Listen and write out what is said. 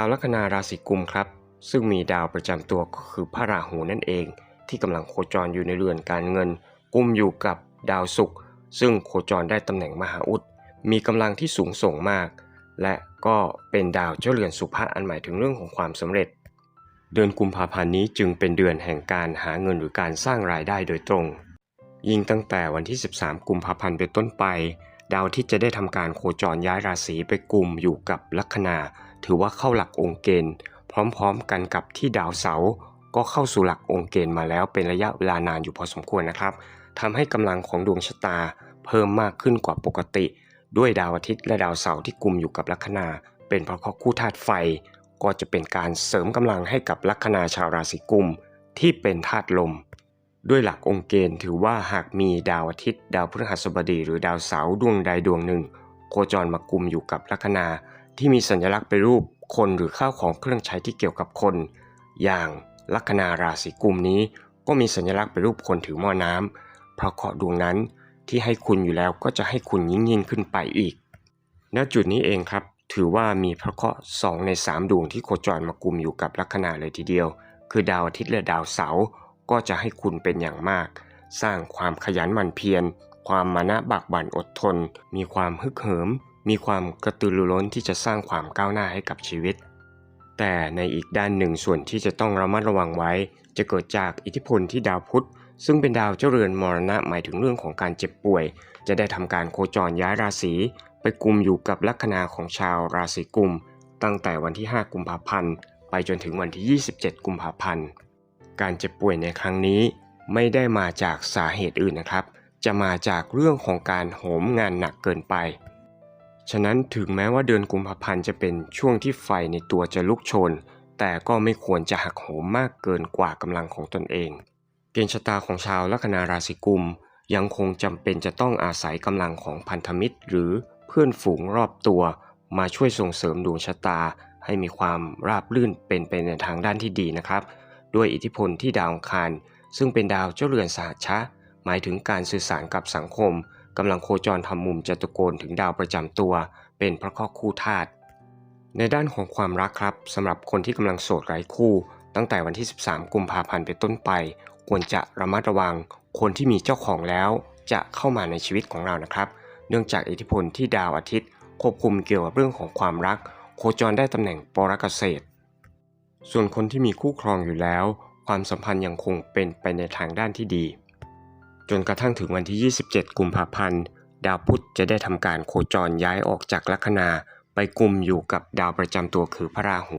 ดาวลัคนาราศีกุมครับ ซึ่งมีดาวประจำตัวก็คือพระราหูนั่นเอง ที่กำลังโคจรอยู่ในเรือนการเงิน กุมอยู่กับดาวศุกร์ซึ่งโคจรได้ตำแหน่งมหาอุดมีกำลังที่สูงส่งมาก และก็เป็นดาวเจ้าเรือนสุภะอันหมายถึงเรื่องของความสำเร็จ เดือนกุมภาพันธ์นี้จึงเป็นเดือนแห่งการหาเงินหรือการสร้างรายได้โดยตรง ยิ่งตั้งแต่วันที่ 13 กุมภาพันธ์เป็นต้นไป ดาวที่จะได้ทำการโคจรย้ายราศีไปกลุ่มอยู่กับลัคนา ถือว่าเข้าหลักองค์เกณฑ์ พร้อมๆกันกับที่ดาวเสาร์ก็เข้าสู่หลักองค์เกณฑ์มาแล้วเป็นระยะเวลานานอยู่พอสมควรนะครับทำให้กำลังของดวงชะตาเพิ่มมากขึ้นกว่าปกติ ด้วยดาวอาทิตย์และดาวเสาร์ที่กลุ่มอยู่กับลัคนา เป็นเพราะเขาคู่ธาตุไฟ ก็จะเป็นการเสริมกำลังให้กับลัคนาชาวราศีกุมที่เป็นธาตุลม ด้วยหลักองค์เกณฑ์ถือว่าหากมีดาวอาทิตย์ ดาวพฤหัสบดีหรือดาวเสาร์ดวงใดดวงหนึ่ง โคจรมากุมอยู่กับลัคนา ที่มีสัญลักษณ์เป็นรูปคนหรือข้าวของเครื่องใช้ที่เกี่ยวกับคน อย่างลัคนาราศีกุมนี้ ก็มีสัญลักษณ์เป็นรูปคนถือหม้อน้ำเพราะเคราะห์ดวงนั้นที่ให้คุณอยู่แล้วก็จะให้คุณยิ่งยิ่งขึ้นไปอีก ณ จุดนี้เองครับ ถือว่ามีพระเคราะห์สองในสามดวงที่โคจรมากุมอยู่กับลัคนาเลยทีเดียว คือดาวอาทิตย์และดาวเสาร์ ก็จะให้คุณเป็นอย่างมาก สร้างความขยันหมั่นเพียร ความมานะบากบั่นอดทน มีความฮึกเหิม มีความกระตือรือร้นที่จะสร้างความก้าวหน้าให้กับชีวิต แต่ในอีกด้านหนึ่งส่วนที่จะต้องระมัดระวังไว้ จะเกิดจากอิทธิพลที่ดาวพุธซึ่งเป็นดาวเจ้าเรือนมรณะหมายถึงเรื่องของการเจ็บป่วย จะได้ทำการโคจรย้ายราศีไปกลุ่มอยู่กับลัคนาของชาวราศีกุม ตั้งแต่วันที่ 5 กุมภาพันธ์ ไปจนถึงวันที่ 27 กุมภาพันธ์ การเจ็บป่วยในครั้งนี้ ไม่ได้มาจากสาเหตุอื่นนะครับ จะมาจากเรื่องของการโหมงานหนักเกินไป ฉะนั้นถึงแม้ว่าเดือนกุมภาพันธ์จะเป็นช่วงที่ไฟในตัวจะลุกโชน แต่ก็ไม่ควรจะหักโหมมากเกินกว่ากำลังของตนเอง เกณฑ์ชะตาของชาวลัคนาราศีกุม ยังคงจำเป็นจะต้องอาศัยกำลังของพันธมิตร หรือเพื่อนฝูงรอบตัวมาช่วยส่งเสริมดวงชะตาให้มีความราบรื่นเป็นไปในทางด้านที่ดีนะครับ ด้วยอิทธิพลที่ดาวอังคาร ซึ่งเป็นดาวเจ้าเรือนสหัชชะ หมายถึงการสื่อสารกับสังคมกำลังโคจรทำมุมจัตุโกณถึงดาวประจำตัว เป็นพระเคราะห์คู่ธาตุในด้านของความรักครับสำหรับคนที่กำลังโสดไร้คู่ ตั้งแต่วันที่ 13 กุมภาพันธ์เป็นต้นไป ควรจะระมัดระวัง คนที่มีเจ้าของแล้วจะเข้ามาในชีวิตของเรานะครับ เนื่องจากอิทธิพลที่ดาวอาทิตย์ ควบคุมเกี่ยวกับเรื่องของความรัก โคจรได้ตำแหน่งปรกเกษตร ส่วนคนที่มีคู่ครองอยู่แล้ว ความสัมพันธ์ยังคงเป็นไปในทางด้านที่ดี จนกระทั่งถึงวันที่ 27 กุมภาพันธ์ ดาวพุธจะได้ทำการโคจรย้ายออกจากลัคนาไปกลุ่มอยู่กับดาวประจำตัวคือพระราหู